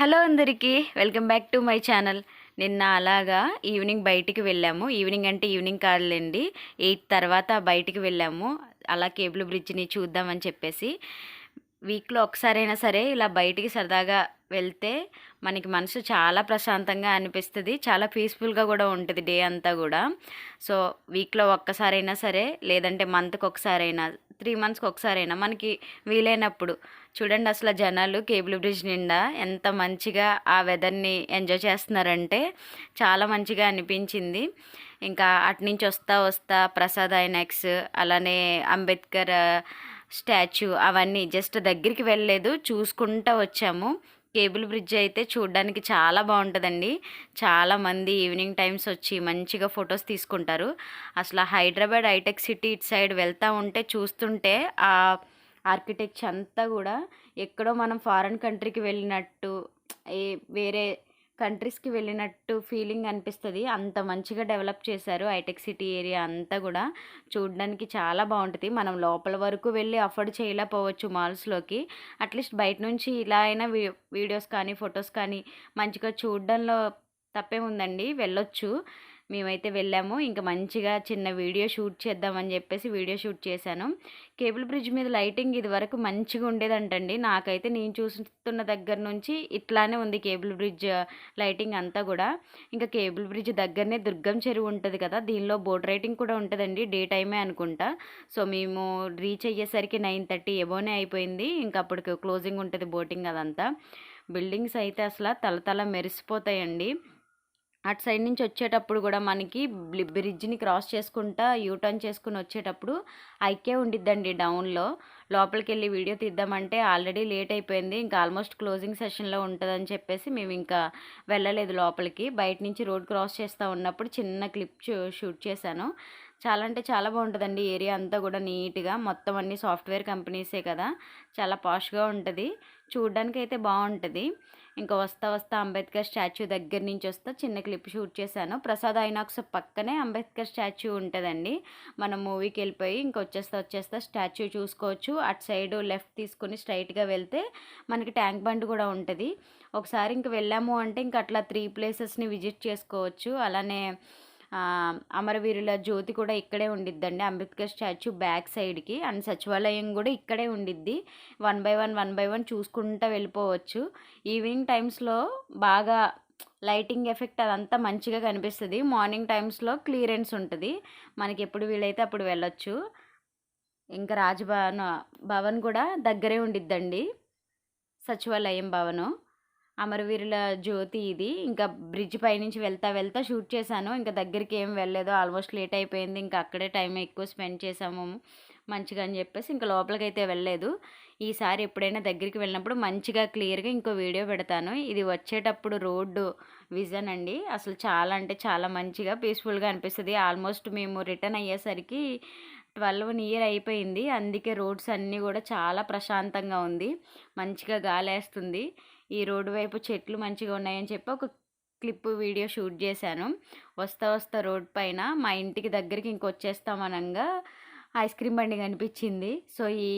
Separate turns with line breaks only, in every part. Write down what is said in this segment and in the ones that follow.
Hello అందరికీ welcome back to my channel. నిన్న అలాగా ఈవినింగ్ బయటికి వెళ్ళాము. ఈవినింగ్ అంటే ఈవినింగ్ కాదులేండి ఎయిట్ తర్వాత బయటికి వెళ్ళాము. అలా కేబుల్ బ్రిడ్జ్ని చూద్దామని చెప్పేసి వీక్లో ఒకసారైనా సరే ఇలా బయటికి సరదాగా వెళ్తే మనకి మనసు చాలా ప్రశాంతంగా అనిపిస్తుంది చాలా పీస్ఫుల్గా కూడా ఉంటుంది డే అంతా కూడా. సో వీక్లో ఒక్కసారైనా సరే లేదంటే మంత్కి ఒకసారైనా త్రీ మంత్స్కి ఒకసారైనా మనకి వీలైనప్పుడు. చూడండి అసలు జనాలు కేబుల్ బ్రిడ్జ్ నిండా ఎంత మంచిగా ఆ వెదర్ని ఎంజాయ్ చేస్తున్నారంటే చాలా మంచిగా అనిపించింది. ఇంకా అటు నుంచి వస్తా వస్తా ప్రసాద్ ఐనాక్స్ అలానే అంబేద్కర్ స్టాచ్యూ అవన్నీ జస్ట్ దగ్గరికి వెళ్ళలేదు చూసుకుంటూ వచ్చాము. కేబుల్ బ్రిడ్జ్ అయితే చూడడానికి చాలా బాగుంటుందండి. చాలామంది ఈవినింగ్ టైమ్స్ వచ్చి మంచిగా ఫొటోస్ తీసుకుంటారు. అసలు హైదరాబాద్ హైటెక్ సిటీ ఇటు సైడ్ వెళ్తూ ఉంటే చూస్తుంటే ఆ ఆర్కిటెక్చర్ అంతా కూడా ఎక్కడో మనం ఫారెన్ కంట్రీకి వెళ్ళినట్టు ఏ వేరే కంట్రీస్కి వెళ్ళినట్టు ఫీలింగ్ అనిపిస్తుంది. అంత మంచిగా డెవలప్ చేశారు హైటెక్ సిటీ ఏరియా అంతా కూడా. చూడడానికి చాలా బాగుంటుంది. మనం లోపల వరకు వెళ్ళి అఫోర్డ్ చేయలేకపోవచ్చు మాల్స్లోకి. అట్లీస్ట్ బయట నుంచి ఇలా అయినా వీడియోస్ కానీ ఫొటోస్ కానీ మంచిగా చూడడంలో తప్పేముందండి. వెళ్ళొచ్చు. మేమైతే వెళ్ళాము. ఇంకా మంచిగా చిన్న వీడియో షూట్ చేద్దామని చెప్పేసి వీడియో షూట్ చేశాను. కేబుల్ బ్రిడ్జ్ మీద లైటింగ్ ఇది వరకు మంచిగా ఉండేదంటండి. నాకైతే నేను చూస్తున్న దగ్గర నుంచి ఇట్లానే ఉంది కేబుల్ బ్రిడ్జ్ లైటింగ్ అంతా కూడా. ఇంకా కేబుల్ బ్రిడ్జ్ దగ్గరనే దుర్గం చెరువు ఉంటుంది కదా దీనిలో బోట్ రైటింగ్ కూడా ఉంటుందండి డే టైమే అనుకుంటా. సో మేము రీచ్ అయ్యేసరికి నైన్ థర్టీ ఎబోనే అయిపోయింది. ఇంకా అప్పటికి క్లోజింగ్ ఉంటుంది బోటింగ్ అదంతా. బిల్డింగ్స్ అయితే అసలు తలతల మెరిసిపోతాయండి. అటు సైడ్ నుంచి వచ్చేటప్పుడు కూడా మనకి బ్రిడ్జ్ని క్రాస్ చేసుకుంటా యూటర్న్ చేసుకుని వచ్చేటప్పుడు ఐకే ఉండిద్దండి డౌన్లో. లోపలికి వెళ్ళి వీడియో తీద్దామంటే ఆల్రెడీ లేట్ అయిపోయింది. ఇంకా ఆల్మోస్ట్ క్లోజింగ్ సెషన్లో ఉంటుందని చెప్పేసి మేము ఇంకా వెళ్ళలేదు లోపలికి. బయట నుంచి రోడ్ క్రాస్ చేస్తూ ఉన్నప్పుడు చిన్న క్లిప్ షూట్ చేశాను. చాలా అంటే చాలా బాగుంటుందండి ఏరియా అంతా కూడా నీట్గా. మొత్తం అన్ని సాఫ్ట్వేర్ కంపెనీసే కదా. చాలా పాష్గా ఉంటుంది. చూడ్డానికి అయితే బాగుంటుంది. ఇంకా వస్తా వస్తా అంబేద్కర్ స్టాచ్యూ దగ్గర నుంచి వస్తా చిన్న క్లిప్ షూట్ చేశాను. ప్రసాద్ ఐనాక్స్ పక్కనే అంబేద్కర్ స్టాచ్యూ ఉంటుందండి. మనం మూవీకి వెళ్ళిపోయి ఇంకా వచ్చేస్తా వచ్చేస్తా స్టాచ్యూ చూసుకోవచ్చు. అటు సైడ్ లెఫ్ట్ తీసుకుని స్ట్రైట్గా వెళ్తే మనకి ట్యాంక్ బండ్ కూడా ఉంటుంది. ఒకసారి ఇంక వెళ్ళాము అంటే ఇంక అట్లా త్రీ ప్లేసెస్ని విజిట్ చేసుకోవచ్చు. అలానే అమరవీరుల జ్యోతి కూడా ఇక్కడే ఉండిద్దండి. అంబేద్కర్ స్టాచ్యూ బ్యాక్ సైడ్కి అండ్ సచివాలయం కూడా ఇక్కడే ఉండిద్ది. One by one one by one చూసుకుంటూ వెళ్ళిపోవచ్చు. ఈవినింగ్ టైమ్స్లో బాగా లైటింగ్ ఎఫెక్ట్ అదంతా మంచిగా కనిపిస్తుంది. మార్నింగ్ టైమ్స్లో క్లియరెన్స్ ఉంటుంది. మనకి ఎప్పుడు వీలైతే అప్పుడు వెళ్ళొచ్చు. ఇంకా రాజభవన్ భవన్ కూడా దగ్గరే ఉండిద్దండి. సచివాలయం భవను. అమరవీరుల జ్యోతి ఇది. ఇంకా బ్రిడ్జ్ పైనుంచి వెళ్తా వెళ్తా షూట్ చేశాను. ఇంకా దగ్గరికి ఏం వెళ్ళలేదు. ఆల్మోస్ట్ లేట్ అయిపోయింది. ఇంకా అక్కడే టైం ఎక్కువ స్పెండ్ చేసాము మంచిగా అని చెప్పేసి ఇంకా లోపలికి అయితే వెళ్ళలేదు. ఈసారి ఎప్పుడైనా దగ్గరికి వెళ్ళినప్పుడు మంచిగా క్లియర్గా ఇంకో వీడియో పెడతాను. ఇది వచ్చేటప్పుడు రోడ్డు విజన్ అండి. అసలు చాలా అంటే చాలా మంచిగా పీస్ఫుల్గా అనిపిస్తుంది. ఆల్మోస్ట్ మేము రిటర్న్ అయ్యేసరికి ట్వెల్వ్ ఇయర్ అయిపోయింది. అందుకే రోడ్స్ అన్నీ కూడా చాలా ప్రశాంతంగా ఉంది. మంచిగా గాలేస్తుంది. ఈ రోడ్డు వైపు చెట్లు మంచిగా ఉన్నాయని చెప్పి ఒక క్లిప్ వీడియో షూట్ చేశాను. వస్తా వస్తా రోడ్ పైన మా ఇంటికి దగ్గరికి ఇంకొచ్చేస్తామనంగా ఐస్ క్రీమ్ బండి కనిపించింది. సో ఈ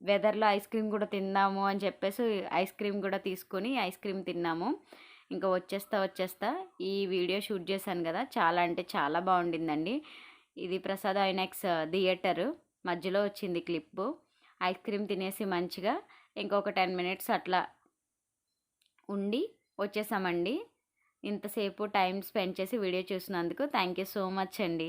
వెదర్లో ఐస్ క్రీమ్ కూడా తిందాము అని చెప్పేసి ఐస్ క్రీమ్ కూడా తీసుకొని ఐస్ క్రీమ్ తిన్నాము. ఇంకా వచ్చేస్తా వచ్చేస్తా ఈ వీడియో షూట్ చేశాను కదా చాలా అంటే చాలా బాగుండిందండి. ఇది ప్రసాద్ ఐనాక్స్ థియేటర్ మధ్యలో వచ్చింది క్లిప్పు. ఐస్ క్రీమ్ తినేసి మంచిగా ఇంకొక టెన్ మినిట్స్ అట్లా ఉండి వచ్చేసామండి. ఇంతసేపు టైం స్పెండ్ చేసి వీడియో చూసినందుకు థ్యాంక్ యూ సో మచ్ అండి.